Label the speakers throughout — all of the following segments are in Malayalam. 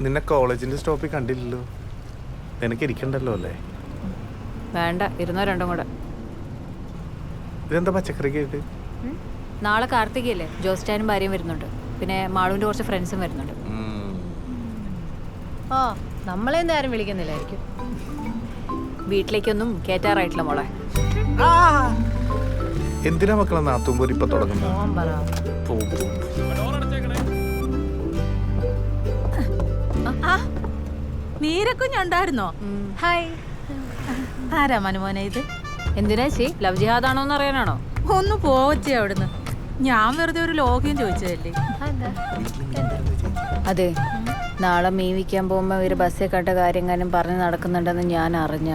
Speaker 1: നിന്നെ കോളേജിന്റെ സ്റ്റോപ്പിൽ കണ്ടില്ലല്ലോ. നിനക്ക് ഇരിക്കണ്ടല്ലോ അല്ലേ?
Speaker 2: വേണ്ട ഇരുന്നോ രണ്ടും കൂടെ.
Speaker 1: ഇതെന്താ പച്ചക്കറിക്ക് ആയിട്ട്
Speaker 2: ഉം. നാളെ കാർത്തികയല്ലേ? ജോസ്റ്റാനും ഭാര്യയും വരുന്നുണ്ട്. പിന്നെ മാളുവിന്റെ കുറച്ച് ഫ്രണ്ട്സും വരുന്നുണ്ട്.
Speaker 3: ഓ നമ്മളെ ആരും വിളിക്കുന്നില്ലായിരിക്കും.
Speaker 2: വീട്ടിലേക്കൊന്നും കേറ്റാറായിട്ടില്ല മോളെ.
Speaker 1: എന്തിനാ മക്കളെ നാത്തുമ്പോൾ ഇപ്പൊ തുടങ്ങുന്നത്
Speaker 3: പറ.
Speaker 1: പോ, പോ.
Speaker 4: നീരക്കുഞ്ഞുണ്ടായിരുന്നോ
Speaker 3: ഹായ്.
Speaker 4: ആരാ മനുമോനെ ഇത്?
Speaker 2: എന്തിനാ ചേ ലവ് ജിഹാദാണോ എന്ന് അറിയാനാണോ?
Speaker 4: ഒന്ന് പോവച്ചേ അവിടുന്ന്. ഞാൻ വെറുതെ ഒരു ലോഗ്യം ചോദിച്ചതല്ലേ?
Speaker 2: അതെ. നാളെ മീൻ വിൽക്കാൻ പോകുമ്പോ ഇവർ ബസ്സിൽ കണ്ട കാര്യങ്ങാനും പറഞ്ഞു നടക്കുന്നുണ്ടെന്ന് ഞാൻ അറിഞ്ഞ.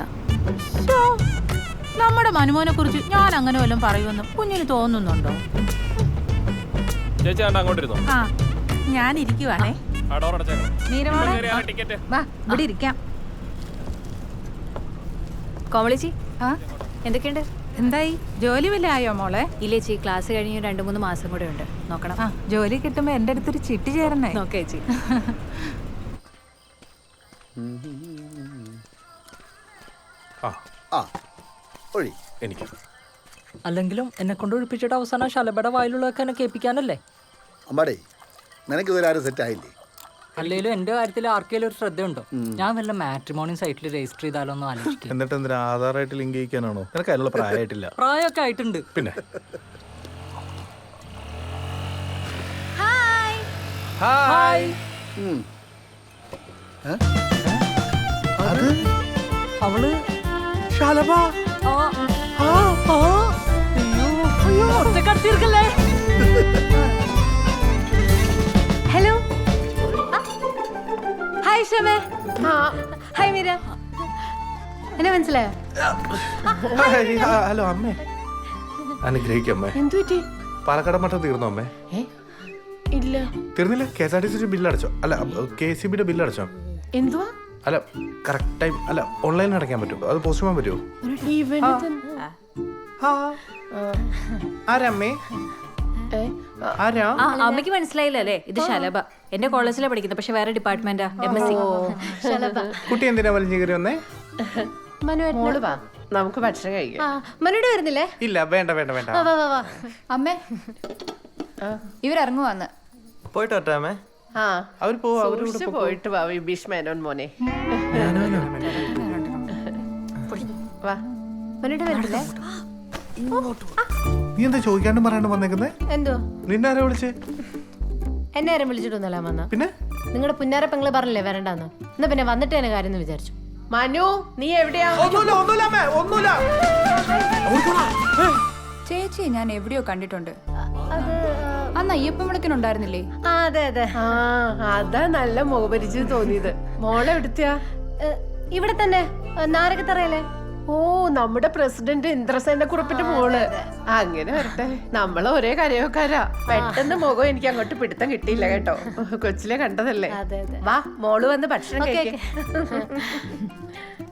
Speaker 4: നമ്മുടെ മനുമോനെ കുറിച്ച് ഞാൻ അങ്ങനെ വല്ലതും പറയുമെന്ന് കുഞ്ഞിന് തോന്നുന്നുണ്ടോ?
Speaker 5: ചേച്ചി ആണ്ട് അങ്ങോട്ട് ഇരുന്നോ?
Speaker 4: ആ ഞാൻ ഇരിക്കുവാണേ. ഇവിടെ ഇരിക്കാം.
Speaker 2: കോമളിച്ചി
Speaker 4: ആ?
Speaker 2: എന്തൊക്കെയുണ്ട്?
Speaker 4: എന്തായി? ജോലി വല്ല ആയോ മോളെ?
Speaker 2: ഇല്ലേ ചേ ക്ലാസ് കഴിഞ്ഞ് രണ്ട് മൂന്ന് മാസം കൂടെ ഉണ്ട്. നോക്കണം.
Speaker 4: ആ ജോലി കിട്ടുമ്പോ എന്റെ അടുത്തൊരു ചിട്ടി ചേരണേ.
Speaker 2: നോക്കേ ചേച്ചി.
Speaker 1: എനിക്ക്.
Speaker 6: അല്ലെങ്കിലും എന്നെ കൊണ്ട് ഒഴിപ്പിച്ചിട്ട് അവസാനം ശലഭയുടെ വായിലുള്ളതൊക്കെ എന്നെ കേൾപ്പിക്കാനല്ലേ?
Speaker 7: അമ്മാടേ നിനക്ക് ഇതുവരെ ആരും സെറ്റ് ആയില്ലേ?
Speaker 6: അല്ലെങ്കിലും എന്റെ കാര്യത്തിൽ ആർക്കെങ്കിലും ഒരു ശ്രദ്ധയുണ്ടോ? ഞാൻ വല്ല മാട്രിമോണി സൈറ്റിൽ രജിസ്റ്റർ ചെയ്താലോ എന്ന് ആലോചിക്കും.
Speaker 1: എന്നിട്ട് എന്തിനാ ആധാറായിട്ട് ലിങ്ക് ചെയ്യിക്കാനാണോ നിനക്ക് അതിനുള്ള പ്രായമായിട്ടില്ല.
Speaker 6: പ്രായമൊക്കെ ആയിട്ടുണ്ട്.
Speaker 1: പിന്നെ?
Speaker 6: ഹായ്.
Speaker 1: അത്?
Speaker 6: അവൾ?
Speaker 1: ശാലഭ?
Speaker 6: ആ, ആ, ആ. അയ്യോ, അയ്യോ, ഒറ്റക്കടത്തിയിരിക്കല്ലേ?
Speaker 3: ഹായ് ഷമേ ഹായ് മീര. എന്നെ മനസ്സിലായോ?
Speaker 1: ഹലോ അമ്മേ. അനുഗ്രഹിക്കും അമ്മേ.
Speaker 3: എന്തു പറ്റി?
Speaker 1: പാലക്കാട് മട്ടം തീർന്നോ അമ്മേ?
Speaker 3: ഇല്ല.
Speaker 1: തീർന്നില്ല? K S R T C bill അടച്ചോ അല്ല കെ സി ബിയുടെ ബില്ല് അടച്ചോ
Speaker 3: എന്തുവാ?
Speaker 1: അല്ല കറക്റ്റ് ടൈം അല്ല ഓൺലൈനിൽ അടയ്ക്കാൻ പറ്റുമോ? അത് പോസ്റ്റ് ചെയ്യാൻ പറ്റുമോ ആരമ്മേ
Speaker 3: ആ,
Speaker 2: അമ്മയ്ക്ക് മനസ്സിലായില്ല അല്ലേ? ഇത് ശലഭ. എന്റെ കോളേജിലാണ് പഠിക്കുന്നത് പക്ഷെ വേറെ ഡിപ്പാർട്ട്മെന്റാ എം എസ് സി.
Speaker 3: ശലഭ.
Speaker 1: കുട്ടി എന്തിനാ വലിഞ്ഞു കയറി വന്നേ?
Speaker 8: മോൾ വാ. നമുക്ക് ഭക്ഷണം കഴിക്കാം.
Speaker 3: മനുവിടെ മനുടെ വരുന്നില്ലേ?
Speaker 1: ഇല്ല വേണ്ട വേണ്ട വേണ്ട.
Speaker 3: വാ വാ വാ.
Speaker 9: അമ്മേ ഇവരിറങ്ങുവാന്ന്.
Speaker 5: പോയിട്ട് വരട്ടെ
Speaker 8: ആ.
Speaker 1: അവർ പോവാ
Speaker 8: പോയിട്ട് വാ വിഭീഷ് മേനോൻ മോനെ. വാ.
Speaker 3: മനുടെ വരുന്നില്ലേ?
Speaker 1: നീ എന്താ ചോദിക്കാണ്ട് പറയാണ്ട് വന്നേക്കുന്നേ?
Speaker 3: എന്തോ?
Speaker 1: നിന്നെ ആരാ വിളിച്ചേ?
Speaker 3: എന്നെ ആരും വിളിച്ചിട്ടൊന്നല്ല വന്ന.
Speaker 1: പിന്നെ?
Speaker 3: നിങ്ങളുടെ പുന്നാര പെങ്ങളെ പറഞ്ഞില്ലേ വരണ്ടെന്ന്? എന്നാ പിന്നെ വന്നിട്ട് എന്നെ കാര്യം എന്ന് വിചാരിച്ചു.
Speaker 8: മനു നീ എവിടെയാ?
Speaker 1: ഒന്നുമില്ല ഒന്നുമില്ല അമ്മേ ഒന്നുമില്ല.
Speaker 9: ചേച്ചി ഞാൻ എവിടെയോ കണ്ടിട്ടുണ്ട്.
Speaker 3: അത്
Speaker 9: അന്ന് അയ്യപ്പൻ വിളക്കിനുണ്ടായിരുന്നില്ലേ?
Speaker 3: ആ അതെ അതെ.
Speaker 8: ആ അതാ നല്ല മുഖപരിചയം തോന്നിയത്. മോളെ എവിടുത്തെയാ
Speaker 3: ഇവിടെ തന്നെ നാരകത്തറയല്ലേ
Speaker 8: ഓ നമ്മുടെ പ്രസിഡന്റ് ഇന്ദ്രസേന കുറിപ്പിന്റെ മോൾ. അങ്ങനെ വരട്ടെ. നമ്മൾ ഒരേ കരയോക്കാരാ പെട്ടെന്ന് മുഖം എനിക്ക് അങ്ങോട്ട് പിടുത്തം കിട്ടിയില്ല കേട്ടോ. കൊച്ചിലെ കണ്ടതല്ലേ.
Speaker 3: അതെ അതെ.
Speaker 8: വാ മോൾ വന്ന് ഭക്ഷണം കഴിക്കാം.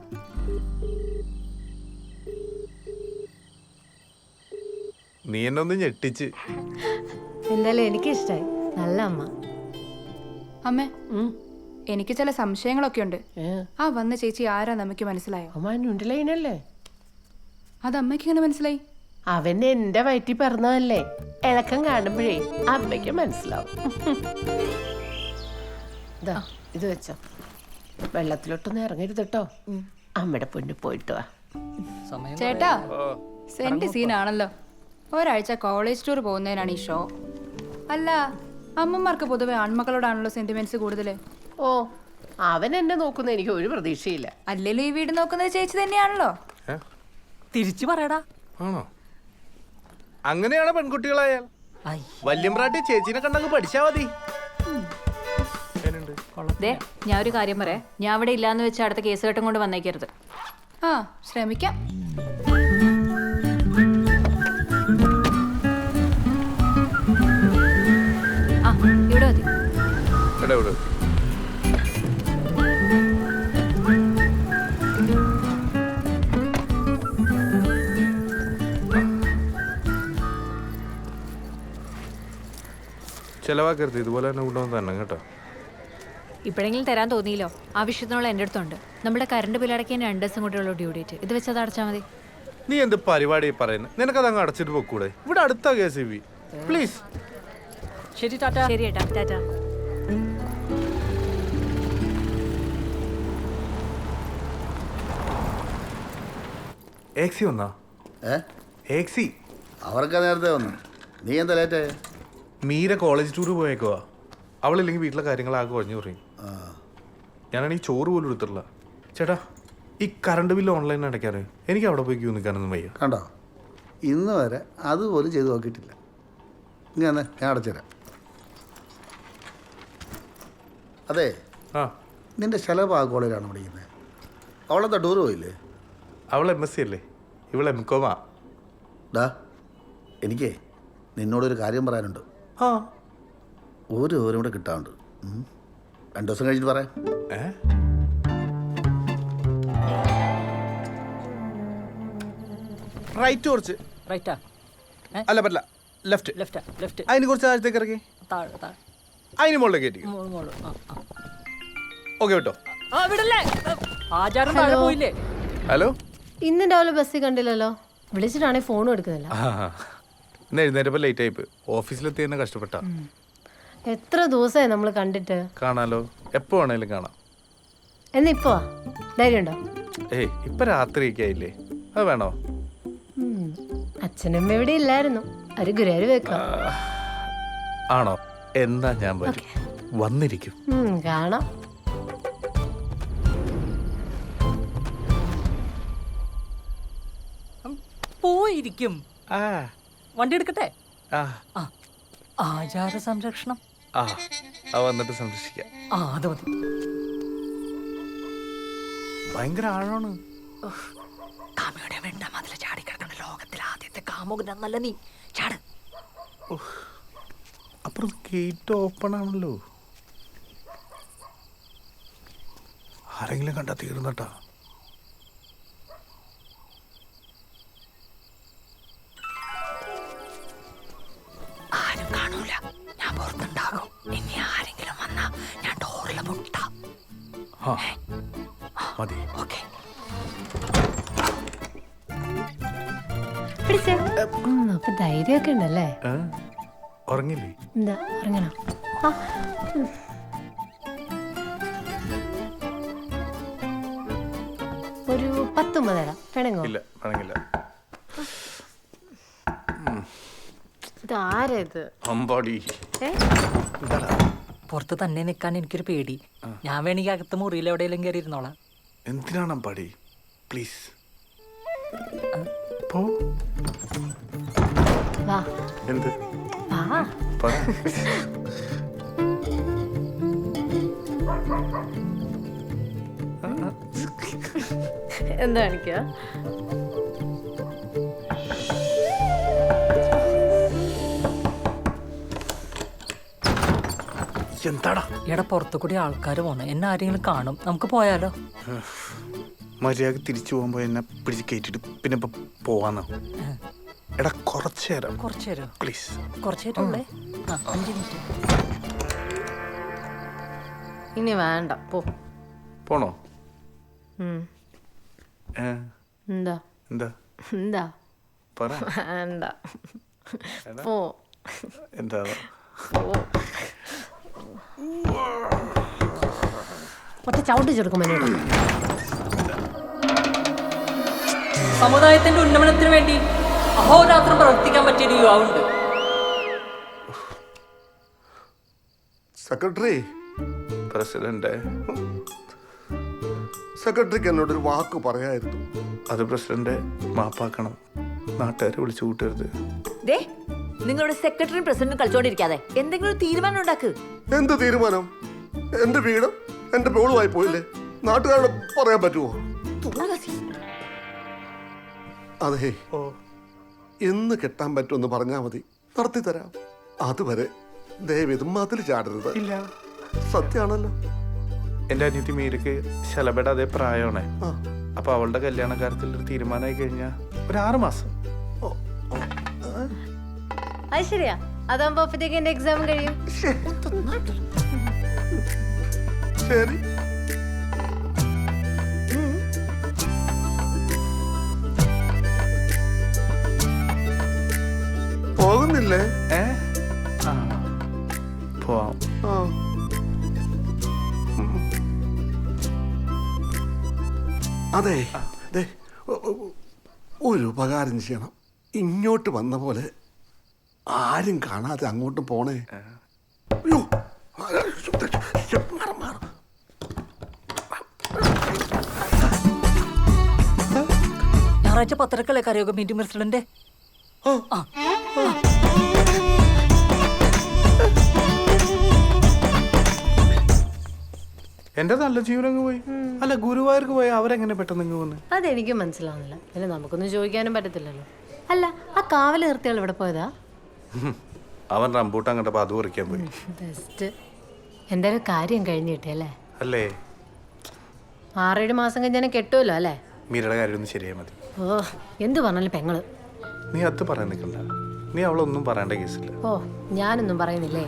Speaker 1: നീ എന്നൊന്ന് ഞെട്ടിച്ച്.
Speaker 3: എന്തായാലും എനിക്ക് ഇഷ്ടായി നല്ല അമ്മ.
Speaker 9: അമ്മേ.
Speaker 8: ഉം.
Speaker 9: എനിക്ക് ചില സംശയങ്ങളൊക്കെ ഉണ്ട്. ആ വന്ന ചേച്ചി ആരാ നമുക്ക് മനസ്സിലായോ?
Speaker 8: അമ്മ നുണ്ടിലൈനല്ലേ
Speaker 9: അത് അമ്മയ്ക്ക് ഇങ്ങനെ മനസ്സിലായി?
Speaker 8: അവൻ എന്റെ വയറ്റി പറഞ്ഞതല്ലേ? ഇളക്കം കാണുമ്പോഴേ അമ്മയ്ക്ക് മനസ്സിലാവും. ദാ, ഇത് വെച്ചോ. വെള്ളത്തിലോട്ടൊന്നും ഇറങ്ങരുത് കേട്ടോ അമ്മയുടെ പൊന്നു പോയിട്ട് വാ.
Speaker 9: ചേട്ടാ സെന്റ് സീനാണല്ലോ ഒരാഴ്ച കോളേജ് ടൂർ പോകുന്നതിനാണ് ഈ ഷോ. അല്ല അമ്മമാർക്ക് പൊതുവെ ആൺമക്കളോടാണല്ലോ സെന്റിമെന്റ്സ് കൂടുതൽ
Speaker 8: ഓ അവൻ എന്നെ നോക്കുന്ന എനിക്ക് ഒരു പ്രതീക്ഷയില്ല.
Speaker 9: അല്ലല്ലോ ഈ വീട് നോക്കുന്നത് ചേച്ചി തന്നെയാണല്ലോ.
Speaker 6: തിരിച്ചു പറയടാ.
Speaker 1: ആണോ? അങ്ങനെയാണ് പെൺകുട്ടികളായാൽ. വല്യമ്പ്രാട്ടി ചേച്ചിനെ കണ്ടങ്ങ് പഠിച്ചാ മതി?
Speaker 2: ദേ ഞാൻ ഒരു കാര്യം പറയാം. ഞാൻ അവിടെ ഇല്ലാന്ന് വെച്ച് അടുത്ത കേസ് കെട്ടും കൊണ്ട് വന്നേക്കരുത്.
Speaker 9: ആ ശ്രമിക്കാം.
Speaker 2: ആ ഇവിടെ മതി.
Speaker 1: ഇവിടെ ഇവിടെ. ചെലവാക്കരുത്. ഇതുപോലെ തന്നെ കൊണ്ടുവന്ന് തന്നെ കേട്ടോ.
Speaker 2: ഇപ്പോഴെങ്കിലും തരാൻ തോന്നിയില്ലോ? ആവശ്യത്തിനുള്ള എന്റെ അടുത്തുണ്ട്. നമ്മുടെ കറണ്ട് ബിൽ അടയ്ക്കാൻ രണ്ട് ദിവസം കൂടെയുള്ള ഡ്യൂ ഡേറ്റ് ഇത് വെച്ചത് അടച്ചാൽ മതി.
Speaker 1: നീ എന്ത് പരിപാടി പറയുന്നത് നിനക്കത് അങ്ങ് അടച്ചിട്ട് പോക്കൂടെ? ഇവിടെ അടുത്ത കെ സി ബി. പ്ലീസ്
Speaker 6: ശരി ടാറ്റ.
Speaker 2: ശരി ഏട്ടാ. ടാറ്റാ.
Speaker 1: ഏക്സി വന്നാ?
Speaker 7: ഏ?
Speaker 1: ഏക്സി
Speaker 7: അവർക്ക് നേരത്തെ വന്നു. നീ എന്താ ലേറ്റ്
Speaker 1: മീര കോളേജ് ടൂർ പോയേക്കുവാ. അവളില്ലെങ്കിൽ വീട്ടിലെ കാര്യങ്ങളാകെ കുറഞ്ഞു പറയും.
Speaker 7: ആ.
Speaker 1: ഞാനാണെങ്കിൽ ചോറ് പോലും എടുത്തിട്ടില്ല. ചേട്ടാ ഈ കറണ്ട് ബില്ല് ഓൺലൈൻ അടയ്ക്കാറ് എനിക്ക് അവിടെ പോയി ക്യൂ നിൽക്കാനൊന്നും വയ്യ.
Speaker 7: കണ്ടോ? ഇന്ന് വരെ അതുപോലും ചെയ്ത് നോക്കിയിട്ടില്ല. ഇങ്ങനെ ഞാൻ അടച്ചുതരാം അതെ
Speaker 1: ആ.
Speaker 7: നിന്റെ ശലഭ ആ കോളേജിലാണ് പഠിക്കുന്നത് അവളെന്താ ടൂർ പോയില്ലേ?
Speaker 1: അവൾ എം എസ് സി അല്ലേ? ഇവൾ എം കോമാ
Speaker 7: ഡാ എനിക്കേ നിന്നോടൊരു കാര്യം പറയാനുണ്ട്.
Speaker 1: ആ.
Speaker 7: ഒരു ഓരും കൂടെ കിട്ടാണ്ട് രണ്ടു ദിവസം കഴിഞ്ഞിട്ട് പറയാം.
Speaker 1: ഏ? റൈറ്റ് കുറച്ച്.
Speaker 6: റൈറ്റാ?
Speaker 1: അല്ല പറ്റില്ല. ലെഫ്റ്റ്.
Speaker 6: ലെഫ്റ്റാ? ലെഫ്റ്റ്.
Speaker 1: അതിന് കുറച്ച് താഴത്തേക്ക് ഇറക്കി.
Speaker 6: താഴെ താഴെ.
Speaker 1: അതിന് മുകളിലേക്ക് കയറ്റി.
Speaker 6: മോൾ മോൾ ആ ആ.
Speaker 1: ഓക്കെ കേട്ടോ
Speaker 6: ആ വിടല്ലേ? ആചാരം താഴെ പോയില്ലേ?
Speaker 1: ഹലോ.
Speaker 3: ഇന്ന് രാവിലെ ബസ്സിൽ കണ്ടില്ലല്ലോ. വിളിച്ചിട്ടാണെങ്കിൽ ഫോണും എടുക്കുന്നില്ല.
Speaker 1: ആ ഇന്ന് എഴുന്നേറ്റപ്പോൾ ലേറ്റ് ആയിപ്പ് ഓഫീസിലെത്തി തന്നെ കഷ്ടപ്പെട്ട.
Speaker 3: എത്ര ദിവസമായി നമ്മൾ കണ്ടിട്ട്?
Speaker 1: കാണാലോ. എപ്പോ വേണേലും കാണാം.
Speaker 3: എന്നിപ്പോ ധൈര്യമുണ്ടോ
Speaker 1: ഏയ് ഇപ്പൊ രാത്രിയൊക്കെ ആയില്ലേ. അത് വേണോ?
Speaker 3: ഉം. അച്ഛനമ്മ ഇവിടെ ഇല്ലായിരുന്നു. ഒരു ഗുരുവായൂർ വെക്കാം
Speaker 1: ആണോ? എന്നാ ഞാൻ വരും. വന്നിരിക്കും.
Speaker 3: ഉം, കാണാം.
Speaker 6: പോയിരിക്കും.
Speaker 1: ആ.
Speaker 6: വണ്ടി എടുക്കട്ടെ?
Speaker 1: ആ.
Speaker 6: ആചാര സംരക്ഷണം.
Speaker 1: ആ വന്നിട്ട് സംരക്ഷിക്കാം.
Speaker 6: ആ അത് മതി.
Speaker 1: ഭയങ്കര ആഴമാണ്.
Speaker 6: കാമയുടെ വെണ്ട മതിൽ ചാടിക്കിടക്കണ ലോകത്തിലെ ആദ്യത്തെ കാമുകനല്ല നീ. ചാട്.
Speaker 1: അപ്പുറം ഗേറ്റ് ഓപ്പൺ ആണല്ലോ. ആരെങ്കിലും കണ്ടാ തീർന്നട്ടാ. മതി.
Speaker 6: ഓക്കെ.
Speaker 3: അപ്പൊ ധൈര്യമൊക്കെ ഉണ്ടല്ലേ?
Speaker 1: ഉറങ്ങില്ലേ?
Speaker 3: എന്താ. ഒരു വേണമെങ്കോ
Speaker 1: ഇല്ല അമ്പാടി.
Speaker 6: പുറത്ത് തന്നെ നിൽക്കാൻ എനിക്കൊരു പേടി. ഞാൻ വേണമെങ്കിൽ അകത്ത് മുറിയിൽ എവിടെയെങ്കിലും കയറി ഇരുന്നോളാം
Speaker 1: എന്തിനാണ് അമ്പാടി? പ്ലീസ് പോ.
Speaker 3: വാ.
Speaker 1: എന്ത്?
Speaker 3: വാ.
Speaker 1: പറ.
Speaker 3: എന്താ കാണിക്കുക
Speaker 1: എന്താടാ?
Speaker 6: ഇവിടെ പുറത്തു കൂടി ആൾക്കാർ പോണേ എന്നെ ആരെങ്കിലും കാണും. നമുക്ക് പോയാലോ?
Speaker 1: മര്യാദ തിരിച്ചു പോകുമ്പോ എന്നെ പിടിച്ച് കയറ്റിട്ട് പിന്നെ ഇപ്പൊ പോവാന്ന്? എടാ കുറച്ചു നേരം.
Speaker 6: കുറച്ച് നേരം.
Speaker 1: പ്ലീസ്.
Speaker 6: കുറച്ച് നേരം ഉള്ളേ? ആ അഞ്ച് മിനിറ്റ്.
Speaker 3: ഇനി വേണ്ട പോ.
Speaker 1: പോണോ?
Speaker 3: ഉം.
Speaker 1: ഏ,
Speaker 3: എന്താ?
Speaker 1: എന്താ?
Speaker 3: എന്താ?
Speaker 1: പറ.
Speaker 3: വേണ്ട. പോ.
Speaker 1: എന്താ?
Speaker 3: ഒറ്റ ചവിട്ട് ചെറുക്കും മനോട്
Speaker 6: സമുദായത്തിന്റെ ഉന്നമനത്തിന് വേണ്ടി അഹോരാത്രം പ്രവർത്തിക്കാൻ പറ്റിയ ഒരു യുവാവുണ്ട്.
Speaker 10: സെക്രട്ടറി.
Speaker 1: പ്രസിഡന്റ്.
Speaker 10: സെക്രട്ടറിക്ക് എന്നോടൊരു വാക്ക് പറയായിരുന്നു.
Speaker 1: അത് പ്രസിഡന്റ് മാപ്പാക്കണം. നാട്ടുകാരെ വിളിച്ചു കൂട്ടരുത്.
Speaker 11: ദേ നിങ്ങളുടെ സെക്രട്ടറിയും പ്രസിഡന്റും കളിച്ചോണ്ടിരിക്കാതെ എന്തെങ്കിലും ഒരു തീരുമാനം ഉണ്ടാക്ക്.
Speaker 10: എന്ത് തീരുമാനം? എന്റെ വീടും എന്റെ മോളുമായി പോയില്ലേ? നാട്ടുകാരോട് പറയാൻ പറ്റുമോ? അതെ.
Speaker 1: ഓ.
Speaker 10: എന്ന് കെട്ടാൻ പറ്റുമെന്ന് പറഞ്ഞാൽ മതി. നടത്തി തരാം. അതുവരെ ദയവിത് മതിൽ ചാടരുത്.
Speaker 1: ഇല്ല.
Speaker 10: സത്യാണല്ലോ.
Speaker 1: എന്റെ അനിയത്തി മീരക്ക് ശലഭയുടെ അതേ പ്രായമാണ്.
Speaker 10: ആ.
Speaker 1: അപ്പൊ അവളുടെ കല്യാണ കാര്യത്തിൽ ഒരു തീരുമാനമായി കഴിഞ്ഞാൽ ഒരു ആറ് മാസം.
Speaker 3: അത് ശരിയാ. അതാകുമ്പോ അപ്പത്തേക്ക് എന്റെ എക്സാം കഴിയും.
Speaker 10: ശരി. പോകുന്നില്ലേ?
Speaker 1: ഏ? പോവാം.
Speaker 10: അതെ ഒരു ഉപകാരം ചെയ്യണം. ഇങ്ങോട്ട് വന്ന പോലെ ആരും കാണാതെ അങ്ങോട്ട് പോണേ. അയ്യോ മാറ്, മാറ്.
Speaker 11: ഞായറാഴ്ച പത്രക്കളെ കരയോഗ മീറ്റിംഗ് പ്രസിഡന്റ്
Speaker 1: എന്റെ നല്ല ജീവനങ്ങ് പോയി. അല്ല ഗുരുവായൂർക്ക് പോയി അവരെങ്ങനെ പെട്ടെന്ന് ഇങ്ങ് വന്ന്?
Speaker 3: അതെനിക്കും മനസ്സിലാവുന്നില്ല. പിന്നെ നമുക്കൊന്നും ചോദിക്കാനും പറ്റത്തില്ലല്ലോ. അല്ല ആ കാവൽ നിർത്തിയാൽ ഇവിടെ പോയതാ?
Speaker 1: അവൻ റംബൂട്ടാൻ കണ്ടപ്പോ അത് പറിക്കാൻ പോയി.
Speaker 3: ബെസ്റ്റ് എന്തായാലും കാര്യം കഴിഞ്ഞു കിട്ടിയല്ലേ
Speaker 1: അല്ലേ?
Speaker 3: ആറേഴ് മാസം കഴിഞ്ഞാൽ കെട്ടുമല്ലോ അല്ലേ?
Speaker 1: മീരയുടെ കാര്യം ഒന്ന് ശരിയായി മതി.
Speaker 3: ഓ എന്ത് പറഞ്ഞാലും പെങ്ങൾ?
Speaker 1: നീ അത് പറയാൻ നിൽക്കണ്ട. നീ അവളൊന്നും പറയേണ്ട കേസില്ല.
Speaker 3: ഓ ഞാനൊന്നും പറയുന്നില്ലേ?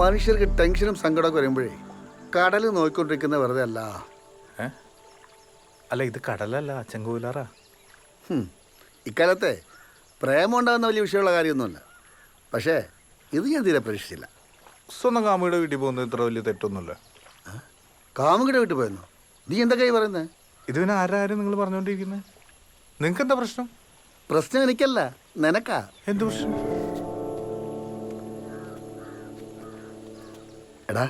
Speaker 7: മനുഷ്യർക്ക് ടെൻഷനും സങ്കടമൊക്കെ വരുമ്പോഴേ കടൽ നോക്കിക്കൊണ്ടിരിക്കുന്ന വെറുതെ അല്ല.
Speaker 1: ഏ? അല്ല ഇത് കടലല്ല ചെങ്കോലാറാ
Speaker 7: ഹും. ഇക്കാലത്തെ പ്രേമം ഉണ്ടാകുന്ന വലിയ വിഷയമുള്ള കാര്യമൊന്നുമല്ല. പക്ഷേ ഇത് ഞാൻ തീരെ പ്രതീക്ഷിച്ചില്ല.
Speaker 1: സ്വന്തം കാമുകിയുടെ വീട്ടിൽ പോകുന്നത് ഇത്ര വലിയ തെറ്റൊന്നുമില്ല.
Speaker 7: കാമുകിയുടെ വീട്ടിൽ പോയെന്നോ? നീ എന്തൊക്കെയായി പറയുന്നത്
Speaker 1: ഇത് പിന്നെ ആരാരും നിങ്ങൾ പറഞ്ഞുകൊണ്ടിരിക്കുന്നത് നിങ്ങൾക്ക് എന്താ പ്രശ്നം?
Speaker 7: പ്രശ്നം എനിക്കല്ല നിനക്കാ.
Speaker 1: എന്ത് പ്രശ്നം?
Speaker 7: എടാ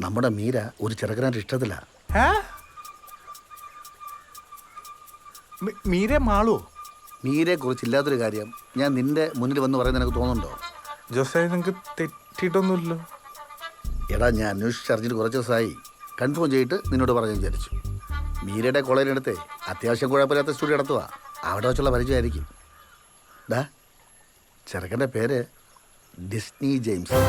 Speaker 7: നമ്മുടെ മീര ഒരു ചെറുക്കനായിട്ട് ഇഷ്ടത്തില്ല
Speaker 1: മീര മാളോ?
Speaker 7: മീരയെ കുറിച്ച് ഇല്ലാത്തൊരു കാര്യം ഞാൻ നിന്റെ മുന്നിൽ വന്ന് പറയുന്നത് എനിക്ക് തോന്നുന്നുണ്ടോ?
Speaker 1: ജോസായി നിങ്ങൾക്ക് തെറ്റിയിട്ടൊന്നുമില്ലല്ലോ
Speaker 7: എടാ ഞാൻ അന്വേഷിച്ചറിഞ്ഞിട്ട് കുറച്ച് ദിവസമായി. കൺഫേം ചെയ്തിട്ട് നിന്നോട് പറഞ്ഞു വിചാരിച്ചു. മീരയുടെ കോളേജിനടുത്ത് അത്യാവശ്യം കുഴപ്പമില്ലാത്ത സ്റ്റുഡിയോ നടത്തുക അവിടെ വെച്ചുള്ള പരിചയമായിരിക്കും. ഡാ ചെറുക്കന്റെ പേര് ഡിസ്നി ജെയിംസ്.